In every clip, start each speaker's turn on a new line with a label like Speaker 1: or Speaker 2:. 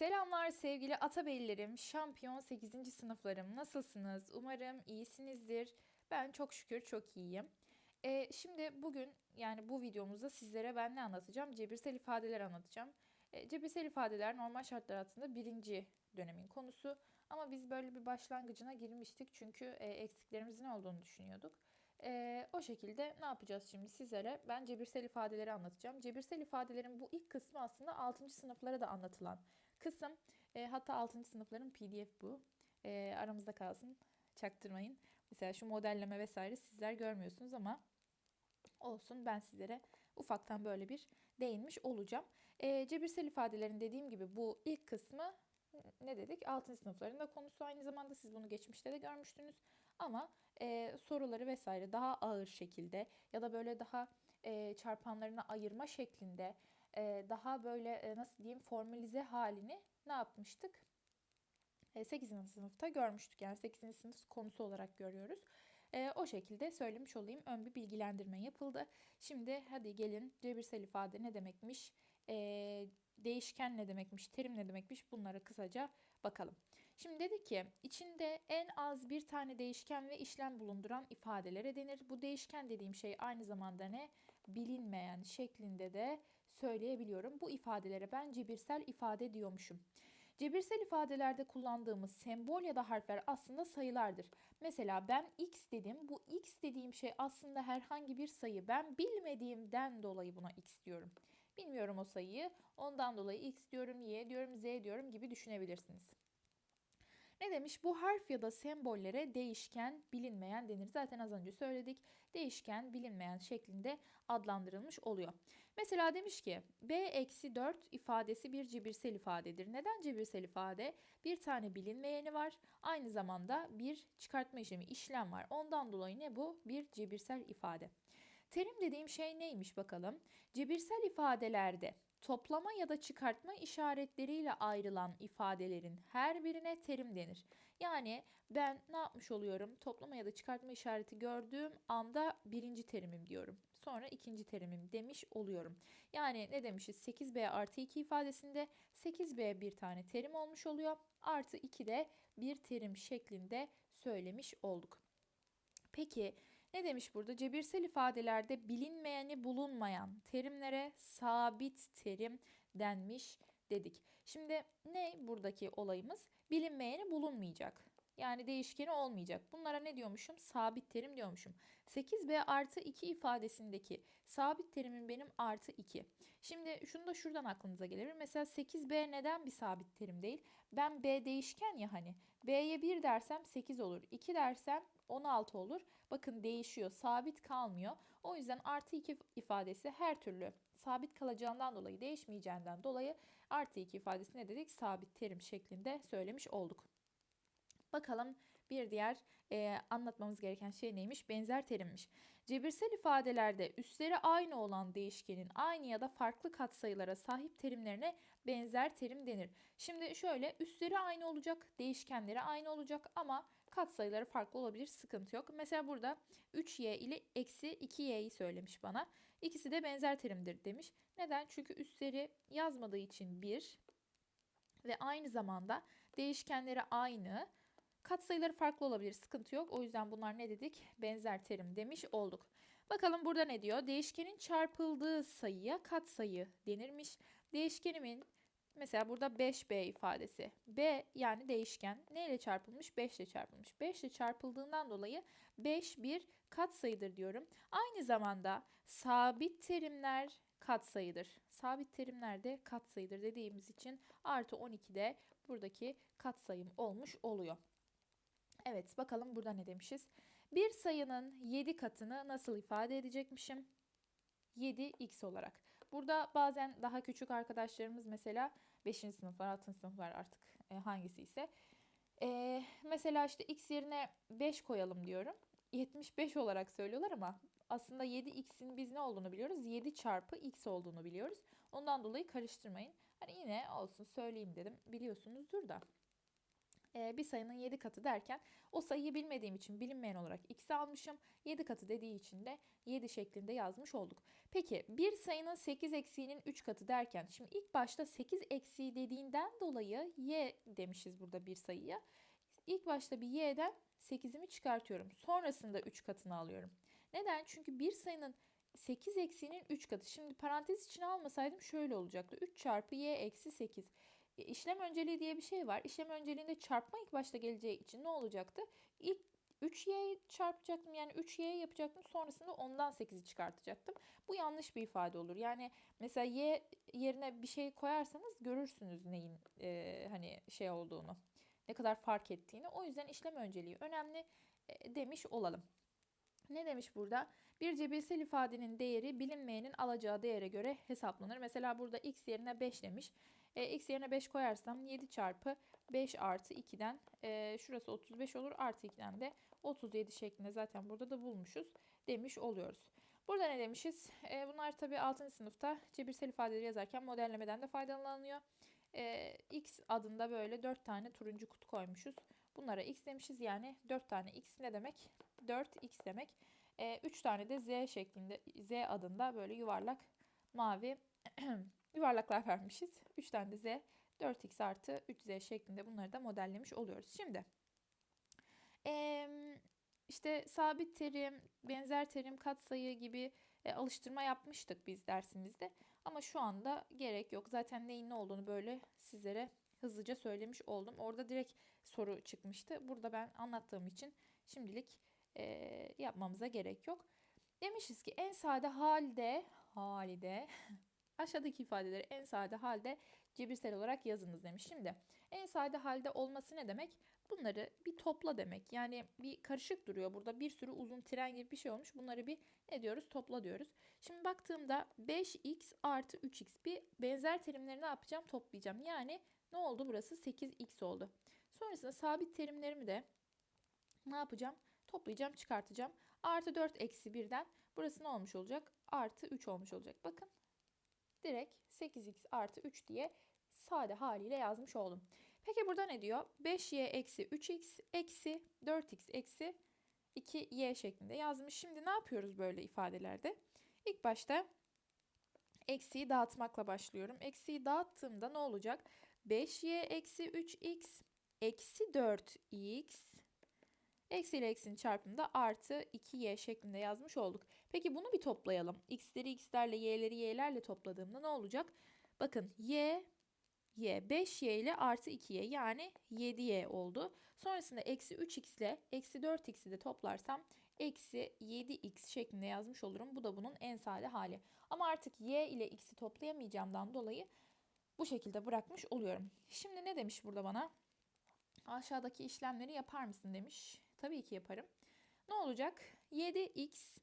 Speaker 1: Selamlar sevgili Atabeylilerim, şampiyon 8. sınıflarım. Nasılsınız? Umarım iyisinizdir. Ben çok şükür çok iyiyim. Ee, şimdi bugün yani bu videomuzda sizlere ben ne anlatacağım? Cebirsel ifadeler anlatacağım. Ee, cebirsel ifadeler normal şartlar altında birinci dönemin konusu. Ama biz böyle bir başlangıcına girmiştik çünkü e, eksiklerimizin olduğunu düşünüyorduk. Ee, o şekilde ne yapacağız şimdi sizlere? Ben cebirsel ifadeleri anlatacağım. Cebirsel ifadelerin bu ilk kısmı aslında 6. sınıflara da anlatılan kısım. E, hatta 6. sınıfların PDF bu. E, aramızda kalsın. Çaktırmayın. Mesela şu modelleme vesaire sizler görmüyorsunuz ama olsun ben sizlere ufaktan böyle bir değinmiş olacağım. E, cebirsel ifadelerin dediğim gibi bu ilk kısmı ne dedik? 6. sınıfların da konusu aynı zamanda siz bunu geçmişte de görmüştünüz. Ama e, soruları vesaire daha ağır şekilde ya da böyle daha e, çarpanlarına ayırma şeklinde e, daha böyle e, nasıl diyeyim formalize halini ne yapmıştık? E, 8. sınıfta görmüştük. Yani 8. sınıf konusu olarak görüyoruz. E, o şekilde söylemiş olayım. Ön bir bilgilendirme yapıldı. Şimdi hadi gelin cebirsel ifade ne demekmiş? E, değişken ne demekmiş? Terim ne demekmiş? Bunlara kısaca bakalım. Şimdi dedi ki içinde en az bir tane değişken ve işlem bulunduran ifadelere denir. Bu değişken dediğim şey aynı zamanda ne? Bilinmeyen şeklinde de söyleyebiliyorum. Bu ifadelere ben cebirsel ifade diyormuşum. Cebirsel ifadelerde kullandığımız sembol ya da harfler aslında sayılardır. Mesela ben x dedim. Bu x dediğim şey aslında herhangi bir sayı. Ben bilmediğimden dolayı buna x diyorum. Bilmiyorum o sayıyı. Ondan dolayı x diyorum, y diyorum, z diyorum gibi düşünebilirsiniz. Ne demiş? Bu harf ya da sembollere değişken, bilinmeyen denir. Zaten az önce söyledik. Değişken, bilinmeyen şeklinde adlandırılmış oluyor. Mesela demiş ki B-4 ifadesi bir cebirsel ifadedir. Neden cebirsel ifade? Bir tane bilinmeyeni var. Aynı zamanda bir çıkartma işlemi, işlem var. Ondan dolayı ne bu? Bir cebirsel ifade. Terim dediğim şey neymiş bakalım? Cebirsel ifadelerde toplama ya da çıkartma işaretleriyle ayrılan ifadelerin her birine terim denir. Yani ben ne yapmış oluyorum? Toplama ya da çıkartma işareti gördüğüm anda birinci terimim diyorum. Sonra ikinci terimim demiş oluyorum. Yani ne demişiz? 8b artı 2 ifadesinde 8b bir tane terim olmuş oluyor. Artı 2 de bir terim şeklinde söylemiş olduk. Peki ne demiş burada? Cebirsel ifadelerde bilinmeyeni bulunmayan terimlere sabit terim denmiş dedik. Şimdi ne buradaki olayımız? Bilinmeyeni bulunmayacak. Yani değişkeni olmayacak. Bunlara ne diyormuşum? Sabit terim diyormuşum. 8b artı 2 ifadesindeki sabit terimin benim artı 2. Şimdi şunu da şuradan aklınıza gelebilir. Mesela 8b neden bir sabit terim değil? Ben b değişken ya hani. b'ye 1 dersem 8 olur. 2 dersem 16 olur. Bakın değişiyor, sabit kalmıyor. O yüzden artı 2 ifadesi her türlü sabit kalacağından dolayı, değişmeyeceğinden dolayı artı 2 ifadesi ne dedik? Sabit terim şeklinde söylemiş olduk. Bakalım bir diğer e, anlatmamız gereken şey neymiş? Benzer terimmiş. Cebirsel ifadelerde üstleri aynı olan değişkenin aynı ya da farklı katsayılara sahip terimlerine benzer terim denir. Şimdi şöyle üstleri aynı olacak, değişkenleri aynı olacak ama katsayıları farklı olabilir sıkıntı yok. Mesela burada 3y ile eksi 2y'yi söylemiş bana. İkisi de benzer terimdir demiş. Neden? Çünkü üstleri yazmadığı için 1 ve aynı zamanda değişkenleri aynı Katsayıları farklı olabilir, sıkıntı yok. O yüzden bunlar ne dedik? Benzer terim demiş olduk. Bakalım burada ne diyor? Değişkenin çarpıldığı sayıya katsayı denirmiş. Değişkenimin mesela burada 5b ifadesi. b yani değişken ne ile çarpılmış? 5 ile çarpılmış. 5 ile çarpıldığından dolayı 5 bir katsayıdır diyorum. Aynı zamanda sabit terimler katsayıdır. Sabit terimler de katsayıdır dediğimiz için artı 12 de buradaki katsayım olmuş oluyor. Evet bakalım burada ne demişiz. Bir sayının 7 katını nasıl ifade edecekmişim? 7x olarak. Burada bazen daha küçük arkadaşlarımız mesela 5. sınıflar, 6. sınıflar artık e, hangisi ise. E, mesela işte x yerine 5 koyalım diyorum. 75 olarak söylüyorlar ama aslında 7x'in biz ne olduğunu biliyoruz. 7 çarpı x olduğunu biliyoruz. Ondan dolayı karıştırmayın. Hani yine olsun söyleyeyim dedim. Biliyorsunuzdur da. E, bir sayının 7 katı derken o sayıyı bilmediğim için bilinmeyen olarak x'i almışım. 7 katı dediği için de 7 şeklinde yazmış olduk. Peki bir sayının 8 eksiğinin 3 katı derken şimdi ilk başta 8 eksiği dediğinden dolayı y demişiz burada bir sayıya. İlk başta bir y'den 8'imi çıkartıyorum. Sonrasında 3 katını alıyorum. Neden? Çünkü bir sayının 8 eksiğinin 3 katı. Şimdi parantez içine almasaydım şöyle olacaktı. 3 çarpı y eksi 8. İşlem önceliği diye bir şey var. İşlem önceliğinde çarpma ilk başta geleceği için ne olacaktı? İlk 3y çarpacaktım yani 3y yapacaktım sonrasında ondan 8'i çıkartacaktım. Bu yanlış bir ifade olur. Yani mesela y yerine bir şey koyarsanız görürsünüz neyin e, hani şey olduğunu. Ne kadar fark ettiğini. O yüzden işlem önceliği önemli e, demiş olalım. Ne demiş burada? Bir cebirsel ifadenin değeri bilinmeyenin alacağı değere göre hesaplanır. Mesela burada x yerine 5 demiş. E, x yerine 5 koyarsam 7 çarpı 5 artı 2'den e, şurası 35 olur. Artı 2'den de 37 şeklinde zaten burada da bulmuşuz demiş oluyoruz. Burada ne demişiz? E, bunlar tabii 6. sınıfta cebirsel ifadeleri yazarken modellemeden de faydalanılıyor. E, x adında böyle 4 tane turuncu kutu koymuşuz. Bunlara x demişiz yani 4 tane x ne demek? 4x demek. 3 tane de z şeklinde z adında böyle yuvarlak mavi yuvarlaklar vermişiz. 3 tane de z 4x artı 3z şeklinde bunları da modellemiş oluyoruz. Şimdi işte sabit terim, benzer terim, katsayı gibi e, alıştırma yapmıştık biz dersimizde. Ama şu anda gerek yok. Zaten neyin ne olduğunu böyle sizlere hızlıca söylemiş oldum. Orada direkt soru çıkmıştı. Burada ben anlattığım için şimdilik e, yapmamıza gerek yok. Demişiz ki en sade halde halde aşağıdaki ifadeleri en sade halde cebirsel olarak yazınız demiş. Şimdi en sade halde olması ne demek? Bunları bir topla demek. Yani bir karışık duruyor burada. Bir sürü uzun tren gibi bir şey olmuş. Bunları bir ne diyoruz? Topla diyoruz. Şimdi baktığımda 5x artı 3x bir benzer terimleri ne yapacağım? Toplayacağım. Yani ne oldu burası? 8x oldu. Sonrasında sabit terimlerimi de ne yapacağım? Toplayacağım, çıkartacağım. Artı 4 eksi 1'den burası ne olmuş olacak? Artı 3 olmuş olacak. Bakın direkt 8x artı 3 diye sade haliyle yazmış oldum. Peki burada ne diyor? 5y eksi 3x eksi 4x eksi 2y şeklinde yazmış. Şimdi ne yapıyoruz böyle ifadelerde? İlk başta eksiyi dağıtmakla başlıyorum. Eksiyi dağıttığımda ne olacak? 5y eksi 3x eksi 4x eksi ile eksinin çarpımında artı 2y şeklinde yazmış olduk. Peki bunu bir toplayalım. x'leri x'lerle y'leri y'lerle topladığımda ne olacak? Bakın y y 5y ile artı 2y yani 7y oldu. Sonrasında eksi 3x ile eksi 4x'i de toplarsam eksi 7x şeklinde yazmış olurum. Bu da bunun en sade hali. Ama artık y ile x'i toplayamayacağımdan dolayı bu şekilde bırakmış oluyorum. Şimdi ne demiş burada bana? Aşağıdaki işlemleri yapar mısın demiş. Tabii ki yaparım. Ne olacak? 7x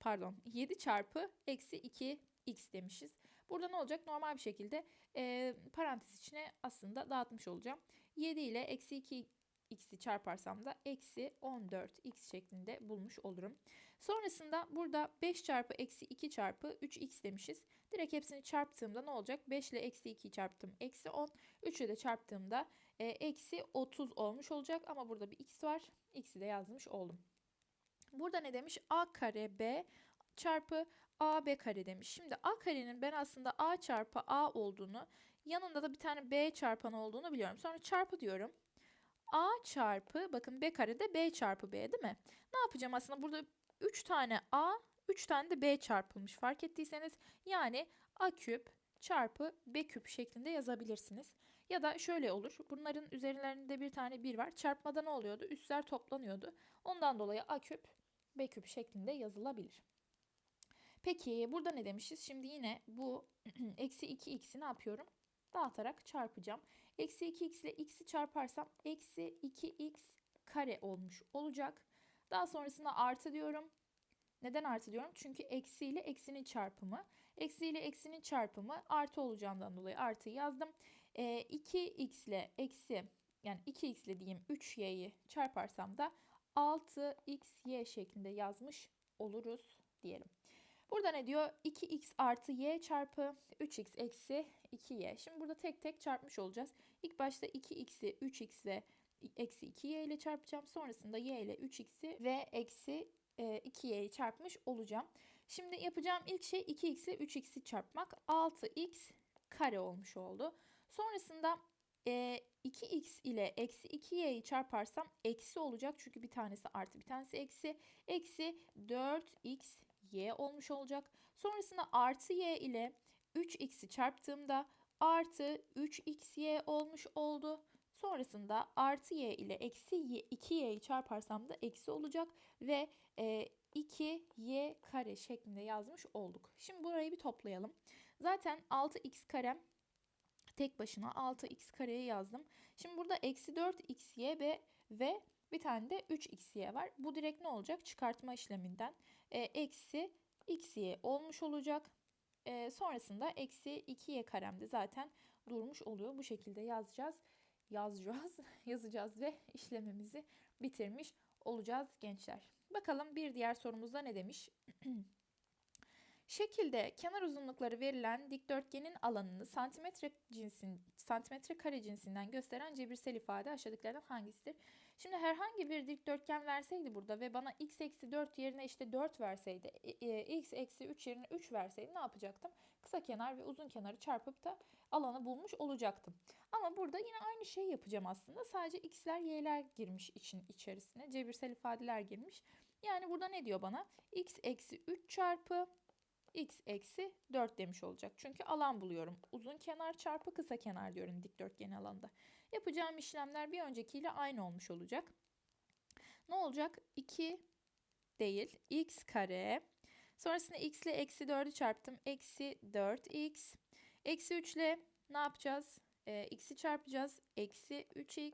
Speaker 1: pardon 7 çarpı eksi 2x demişiz. Burada ne olacak? Normal bir şekilde e, parantez içine aslında dağıtmış olacağım. 7 ile eksi 2 x'i çarparsam da eksi 14x şeklinde bulmuş olurum. Sonrasında burada 5 çarpı eksi 2 çarpı 3x demişiz. Direkt hepsini çarptığımda ne olacak? 5 ile eksi 2'yi çarptım. Eksi 10. 3 ile de çarptığımda e, eksi 30 olmuş olacak. Ama burada bir x var. X'i de yazmış oldum. Burada ne demiş? a kare b çarpı AB kare demiş. Şimdi A karenin ben aslında A çarpı A olduğunu yanında da bir tane B çarpan olduğunu biliyorum. Sonra çarpı diyorum. A çarpı bakın B kare de B çarpı B değil mi? Ne yapacağım aslında burada 3 tane A 3 tane de B çarpılmış fark ettiyseniz yani A küp çarpı B küp şeklinde yazabilirsiniz. Ya da şöyle olur. Bunların üzerlerinde bir tane 1 var. Çarpmada ne oluyordu? Üstler toplanıyordu. Ondan dolayı A küp B küp şeklinde yazılabilir. Peki burada ne demişiz? Şimdi yine bu eksi 2x'i ne yapıyorum? Dağıtarak çarpacağım. Eksi 2x ile x'i çarparsam eksi 2x kare olmuş olacak. Daha sonrasında artı diyorum. Neden artı diyorum? Çünkü eksi ile eksinin çarpımı. Eksi ile eksinin çarpımı artı olacağından dolayı artı yazdım. E, 2x ile eksi yani 2x ile diyeyim 3y'yi çarparsam da 6xy şeklinde yazmış oluruz diyelim. Burada ne diyor? 2x artı y çarpı 3x eksi 2y. Şimdi burada tek tek çarpmış olacağız. İlk başta 2x'i 3x ile eksi 2y ile çarpacağım. Sonrasında y ile 3x'i ve eksi e, 2y'yi çarpmış olacağım. Şimdi yapacağım ilk şey 2x'i 3x'i çarpmak. 6x kare olmuş oldu. Sonrasında e, 2x ile eksi 2y'yi çarparsam eksi olacak. Çünkü bir tanesi artı bir tanesi eksi. Eksi 4x y olmuş olacak. Sonrasında artı y ile 3x'i çarptığımda artı 3xy olmuş oldu. Sonrasında artı y ile eksi 2y'yi çarparsam da eksi olacak ve e, 2y kare şeklinde yazmış olduk. Şimdi burayı bir toplayalım. Zaten 6x karem tek başına 6x kareyi yazdım. Şimdi burada eksi 4xy ve, ve bir tane de 3xy var. Bu direkt ne olacak? Çıkartma işleminden e, eksi xy olmuş olacak. E, sonrasında eksi 2y karemde zaten durmuş oluyor. Bu şekilde yazacağız. Yazacağız, yazacağız ve işlemimizi bitirmiş olacağız gençler. Bakalım bir diğer sorumuzda ne demiş? Şekilde kenar uzunlukları verilen dikdörtgenin alanını santimetre cinsin, santimetre kare cinsinden gösteren cebirsel ifade aşağıdakilerden hangisidir? Şimdi herhangi bir dikdörtgen verseydi burada ve bana x eksi 4 yerine işte 4 verseydi, x eksi 3 yerine 3 verseydi ne yapacaktım? Kısa kenar ve uzun kenarı çarpıp da alanı bulmuş olacaktım. Ama burada yine aynı şeyi yapacağım aslında. Sadece x'ler y'ler girmiş için içerisine. Cebirsel ifadeler girmiş. Yani burada ne diyor bana? x eksi 3 çarpı x eksi 4 demiş olacak. Çünkü alan buluyorum. Uzun kenar çarpı kısa kenar diyorum dikdörtgen alanda. Yapacağım işlemler bir öncekiyle aynı olmuş olacak. Ne olacak? 2 değil. x kare. Sonrasında x ile eksi 4'ü çarptım. Eksi 4x. Eksi 3 ile ne yapacağız? E, x'i çarpacağız. Eksi 3x.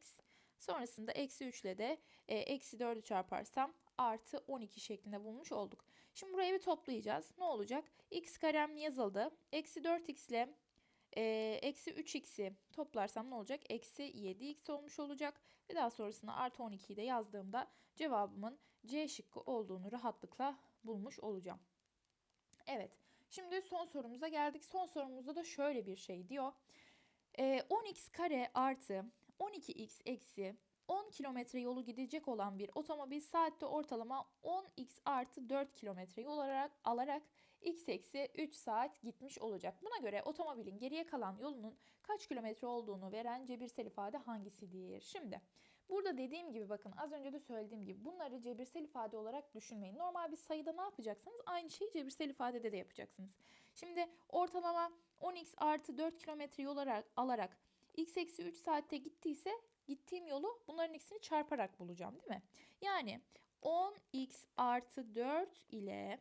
Speaker 1: Sonrasında eksi 3 ile de e, eksi 4'ü çarparsam artı 12 şeklinde bulmuş olduk. Şimdi burayı bir toplayacağız. Ne olacak? x karem yazıldı. Eksi 4x ile e, eksi 3x'i toplarsam ne olacak? Eksi 7x olmuş olacak. Ve daha sonrasında artı 12'yi de yazdığımda cevabımın C şıkkı olduğunu rahatlıkla bulmuş olacağım. Evet. Şimdi son sorumuza geldik. Son sorumuzda da şöyle bir şey diyor. E, 10x kare artı 12x eksi 10 kilometre yolu gidecek olan bir otomobil saatte ortalama 10x artı 4 kilometre yol olarak alarak x eksi 3 saat gitmiş olacak. Buna göre otomobilin geriye kalan yolunun kaç kilometre olduğunu veren cebirsel ifade hangisidir? Şimdi burada dediğim gibi bakın az önce de söylediğim gibi bunları cebirsel ifade olarak düşünmeyin. Normal bir sayıda ne yapacaksınız? Aynı şeyi cebirsel ifadede de yapacaksınız. Şimdi ortalama 10x artı 4 kilometre yol olarak, alarak x eksi 3 saatte gittiyse gittiğim yolu bunların ikisini çarparak bulacağım değil mi? Yani 10x artı 4 ile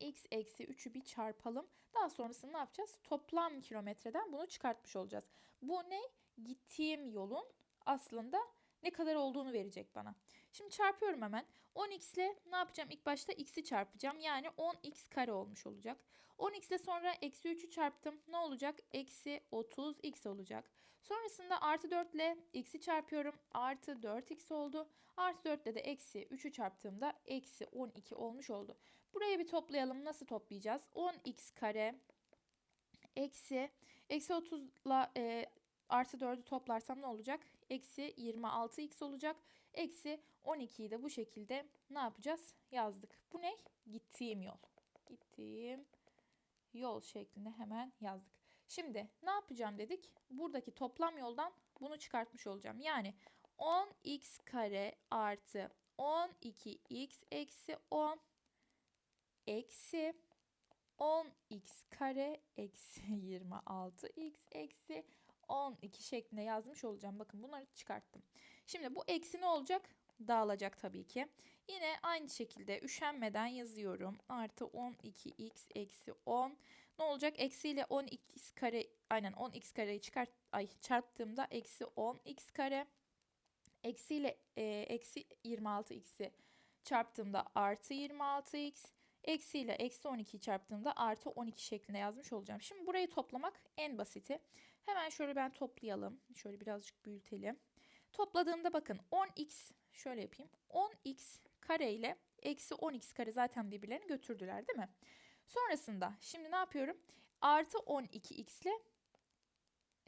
Speaker 1: x eksi 3'ü bir çarpalım. Daha sonrasında ne yapacağız? Toplam kilometreden bunu çıkartmış olacağız. Bu ne? Gittiğim yolun aslında ne kadar olduğunu verecek bana. Şimdi çarpıyorum hemen. 10x ile ne yapacağım? İlk başta x'i çarpacağım. Yani 10x kare olmuş olacak. 10x ile sonra eksi 3'ü çarptım. Ne olacak? Eksi 30x olacak. Sonrasında artı 4 ile x'i çarpıyorum. Artı 4x oldu. Artı 4 ile de eksi 3'ü çarptığımda eksi 12 olmuş oldu. Burayı bir toplayalım. Nasıl toplayacağız? 10x kare eksi eksi 30 ile artı 4'ü toplarsam ne olacak? Eksi 26x olacak. Eksi 12'yi de bu şekilde ne yapacağız? Yazdık. Bu ne? Gittiğim yol. Gittiğim yol şeklinde hemen yazdık. Şimdi ne yapacağım dedik? Buradaki toplam yoldan bunu çıkartmış olacağım. Yani 10x kare artı 12x eksi 10 eksi 10x kare eksi 26x eksi 12 şeklinde yazmış olacağım. Bakın bunları çıkarttım. Şimdi bu eksi ne olacak? Dağılacak tabii ki. Yine aynı şekilde üşenmeden yazıyorum. Artı 12x eksi 10. Ne olacak? Eksi ile 10x kare aynen 10x kareyi çıkart ay çarptığımda eksi 10x kare. Eksi ile e, eksi 26x'i çarptığımda artı 26x. Eksi ile eksi 12'yi çarptığımda artı 12 şeklinde yazmış olacağım. Şimdi burayı toplamak en basiti. Hemen şöyle ben toplayalım. Şöyle birazcık büyütelim. Topladığımda bakın 10x şöyle yapayım. 10x kare ile eksi 10x kare zaten birbirlerini götürdüler değil mi? Sonrasında şimdi ne yapıyorum? Artı 12x ile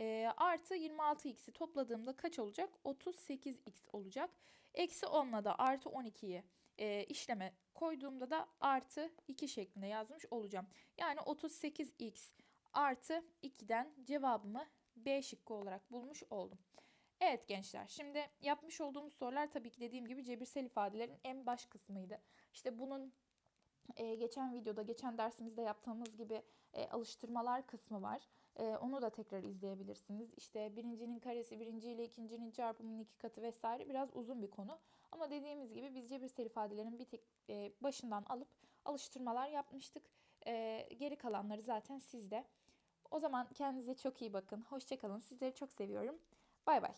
Speaker 1: e, artı 26x'i topladığımda kaç olacak? 38x olacak. Eksi 10'la da artı 12'yi e, işleme koyduğumda da artı 2 şeklinde yazmış olacağım. Yani 38x artı 2'den cevabımı B şıkkı olarak bulmuş oldum. Evet gençler şimdi yapmış olduğumuz sorular tabii ki dediğim gibi cebirsel ifadelerin en baş kısmıydı. İşte bunun e, geçen videoda, geçen dersimizde yaptığımız gibi e, alıştırmalar kısmı var. E, onu da tekrar izleyebilirsiniz. İşte birincinin karesi, birinci ile ikincinin çarpımının iki katı vesaire biraz uzun bir konu. Ama dediğimiz gibi biz cebirsel ifadelerin bir tek e, başından alıp alıştırmalar yapmıştık. E, geri kalanları zaten sizde. O zaman kendinize çok iyi bakın. Hoşçakalın. Sizleri çok seviyorum. Bay bay.